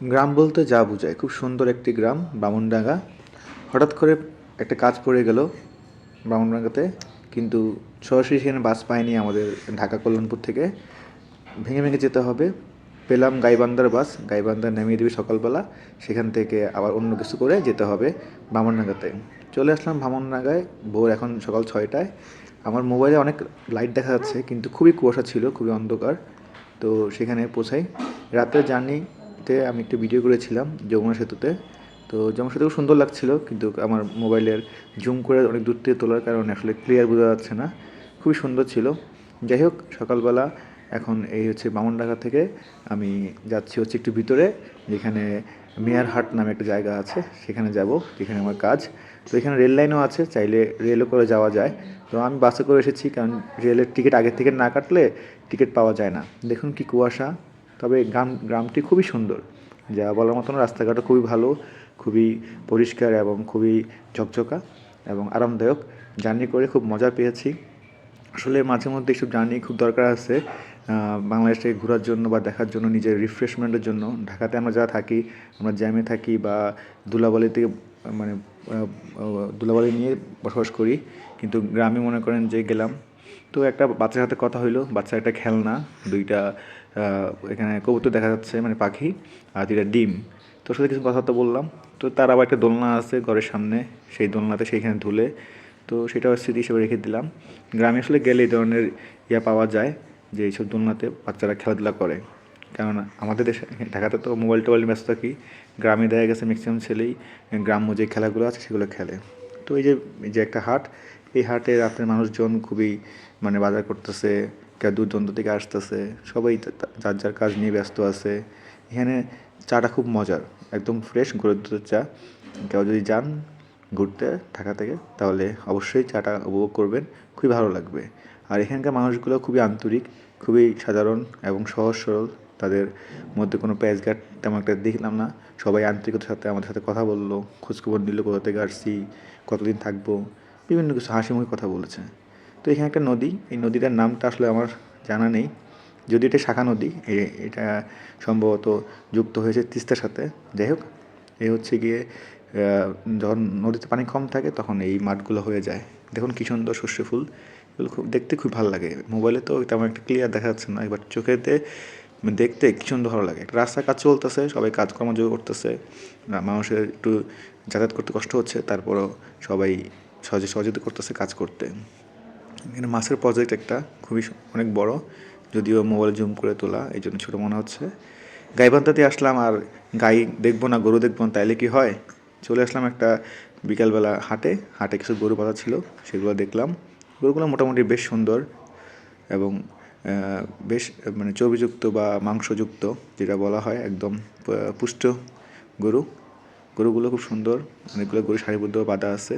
গ্রাম বলতে যা বোঝায়। খুব সুন্দর একটি গ্রাম, বামুনডাঙ্গা। হঠাৎ করে একটা কাজ পড়ে গেল বামুনডাঙ্গাতে, কিন্তু সরাসরি সেখানে বাস পাইনি আমাদের ঢাকা কল্যাণপুর থেকে। ভেঙে ভেঙে যেতে হবে। পেলাম গাইবান্দার বাস গাইবান্দার নামিয়ে দিবি সকালবেলা। সেখান থেকে আবার অন্য কিছু করে যেতে হবে বামনডাঙ্গাতে। চলে আসলাম বামনডাঙ্গায়, ভোর এখন সকাল ছয়টায়। আমার মোবাইলে অনেক লাইট দেখা যাচ্ছে, কিন্তু খুবই কুয়াশা ছিল, খুবই অন্ধকার। তো সেখানে পৌঁছাই। রাতের জার্নিতে আমি একটু ভিডিও করেছিলাম, যমুনা সেতুতে। তো যমুনা সেতু সুন্দর লাগছিল, কিন্তু আমার মোবাইলের জুম করে অনেক দূর থেকে তোলার কারণে আসলে ক্লিয়ার বোঝা যাচ্ছে না। খুবই সুন্দর ছিল। যাই হোক, সকালবেলা এখন এই হচ্ছে বামনডাঙ্গা থেকে আমি যাচ্ছি হচ্ছে একটু ভিতরে, যেখানে মেয়ার হাট নামে একটা জায়গা আছে, সেখানে যাব, যেখানে আমার কাজ। তো এখানে রেল লাইনও আছে, চাইলে রেলও করে যাওয়া যায়। তো আমি বাসে করে এসেছি, কারণ রেলের টিকিট আগের থেকে না কাটলে টিকিট পাওয়া যায় না। দেখুন কি কুয়াশা। তবে গ্রাম, গ্রামটি খুবই সুন্দর। যা বলার মতন রাস্তাঘাটও খুবই ভালো, খুবই পরিষ্কার এবং খুবই ঝকঝকা এবং আরামদায়ক। জার্নি করে খুব মজা পেয়েছি। আসলে মাঝে মধ্যে এইসব জার্নি খুব দরকার আছে বাংলাদেশ থেকে ঘোরার জন্য বা দেখার জন্য, নিজের রিফ্রেশমেন্টের জন্য। ঢাকাতে আমরা যারা থাকি, আমরা জ্যামে থাকি বা ধুলাবালি থেকে মানে ধুলাবালি নিয়ে বসবাস করি। কিন্তু গ্রামে মনে করেন যে গেলাম তো একটা বাচ্চার সাথে কথা হইল। বাচ্চা একটা খেলনা, দুইটা এখানে কবুতর দেখা যাচ্ছে মানে পাখি, আর দুইটা ডিম। তোর সাথে কিছু কথাবার্তা বললাম। তো তার আবার একটা দোলনা আছে ঘরের সামনে, সেই দোলনাতে সেইখানে ধুলে। তো সেটাও স্মৃতি হিসেবে রেখে দিলাম। গ্রামে আসলে গেলে এই ধরনের ইয়া পাওয়া যায় যে এইসব দোলনাতে বাচ্চারা খেলাধুলা করে। কেননা আমাদের দেশে, ঢাকাতে তো মোবাইল টোবাইল ব্যস্ত থাকি গ্রামে দেখা গেছে ম্যাক্সিমাম ছেলেই গ্রাম্য যে খেলাগুলো আছে সেগুলো খেলে। তো এই যে যে একটা হাট এই হাটে রাতের মানুষজন খুবই মানে বাজার করতেছে, কেউ দূর দূরান্ত থেকে আসতেছে, সবাই যার যার কাজ নিয়ে ব্যস্ত আছে। এখানে চাটা খুব মজার, একদম ফ্রেশ গরুর দুধের চা। কেউ যদি যান ঘুরতে ঢাকা থেকে, তাহলে অবশ্যই চাটা উপভোগ করবেন, খুবই ভালো লাগবে। আর এখানকার মানুষগুলো খুবই আন্তরিক, খুবই সাধারণ এবং সহজ সরল। তাদের মধ্যে কোনো প্যাচঘাট তেমন একটা দেখলাম না। সবাই আন্তরিকতার সাথে আমাদের সাথে কথা বলল, খোঁজখবর নিল কোথা থেকে আসছি, কতদিন থাকব। বিভিন্ন কিছু হাসি মুখে কথা বলেছে। তো এখানে একটা নদী, এই নদীটার নামটা আসলে আমার জানা নেই। যদি এটা শাখা নদী এটা সম্ভবত যুক্ত হয়েছে তিস্তার সাথে। যাই হোক এই হচ্ছে গিয়ে যখন নদীতে পানি কম থাকে, তখন এই মাঠগুলো হয়ে যায়। দেখুন কী সুন্দর শস্য ফুল। এগুলো খুব, দেখতে খুব ভালো লাগে। মোবাইলে তো তেমন একটা ক্লিয়ার দেখা যাচ্ছে না, এবার চোখেতে দেখতে কি সুন্দর ভালো লাগে। একটা রাস্তার কাজ চলতেছে, সবাই কাজকর্ম যোগ করতেছে মানুষের একটু যাতায়াত করতে কষ্ট হচ্ছে, তারপরও সবাই সহজে সহযোগিতা করতেছে কাজ করতে। এখানে মাছের প্রজেক্ট একটা খুবই অনেক বড়, যদিও মোবাইল জুম করে তোলা এই জন্য ছোটো মনে হচ্ছে। গাইবান্ধাতে আসলাম আর গাই দেখব না, গরু দেখব না, তাইলে কি হয়? চলে আসলাম একটা বিকালবেলা হাটে হাটে কিছু গরু পাতা ছিল, সেগুলো দেখলাম। গরুগুলো মোটামুটি বেশ সুন্দর এবং বেশ মানে চর্বিযুক্ত বা মাংসযুক্ত, যেটা বলা হয় একদম পুষ্ট গরু। গরুগুলো খুব সুন্দর, অনেকগুলো গরু সারিবদ্ধ বাঁধা আছে।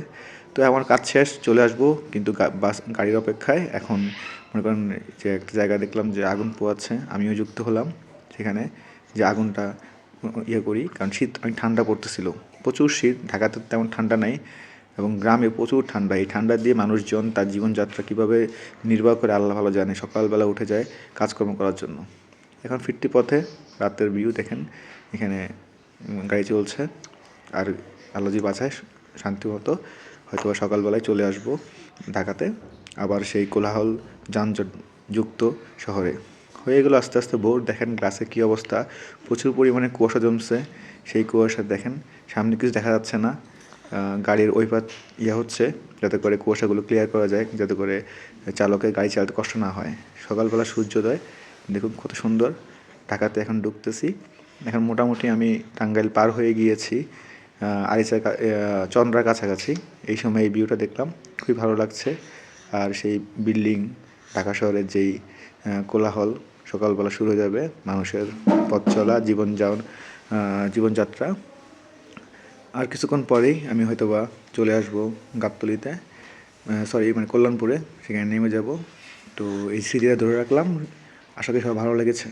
তো আমার কাজ শেষ, চলে আসব। কিন্তু বাস, গাড়ির অপেক্ষায় এখন মনে করেন যে একটা জায়গা দেখলাম যে আগুন পোয়াচ্ছে, আমিও যুক্ত হলাম সেখানে যে আগুনটা ইয়ে করি, কারণ শীত অনেক ঠান্ডা পড়তেছিল। প্রচুর শীত, ঢাকাতে তেমন ঠান্ডা নাই এবং গ্রামে প্রচুর ঠান্ডা। এই ঠান্ডা দিয়ে মানুষজন তার জীবনযাত্রা কীভাবে নির্বাহ করে আল্লাহ ভালো জানে, সকালবেলা উঠে যায় কাজকর্ম করার জন্য। এখন ফিরতি পথে রাতের ভিউ দেখেন, এখানে গাড়ি চলছে। আর আল্লাজি বাছায় শান্তি মতো হয়তো সকালবেলায় চলে আসব ঢাকাতে। আবার সেই কোলাহল যানজট যুক্ত শহরে। হয়ে গেলো আস্তে আস্তে ভোর। দেখেন গ্লাসে কী অবস্থা? প্রচুর পরিমাণে কুয়াশা জমছে। সেই কুয়াশা দেখেন, সামনে কিছু দেখা যাচ্ছে না। গাড়ির ওই পাত ইয়ে হচ্ছে, যাতে করে কুয়াশাগুলো ক্লিয়ার করা যায়, যাতে করে চালকের গাড়ি চালাতে কষ্ট না হয়। সকালবেলা সূর্যোদয়, দেখুন কত সুন্দর। ঢাকাতে এখন ঢুকতেছি। এখন মোটামুটি আমি টাঙ্গাইল পার হয়ে গিয়েছি। আরিচার চন্দ্রার কাছাকাছি। এই সময় এই ভিউটা দেখলাম, খুবই ভালো লাগছে। আর সেই বিল্ডিং ঢাকা শহরের যেই কোলাহল সকালবেলা শুরু হয়ে যাবে, মানুষের পথ চলা জীবন যাওয়ার জীবনযাত্রা। আর কিছুক্ষণ পরেই আমি হয়তোবা চলে আসব গাবতলিতে সরি মানে কল্যাণপুরে, সেখানে নেমে যাব। তো এই স্মৃতিটা ধরে রাখলাম। আশা করি সবার ভালো লেগেছে।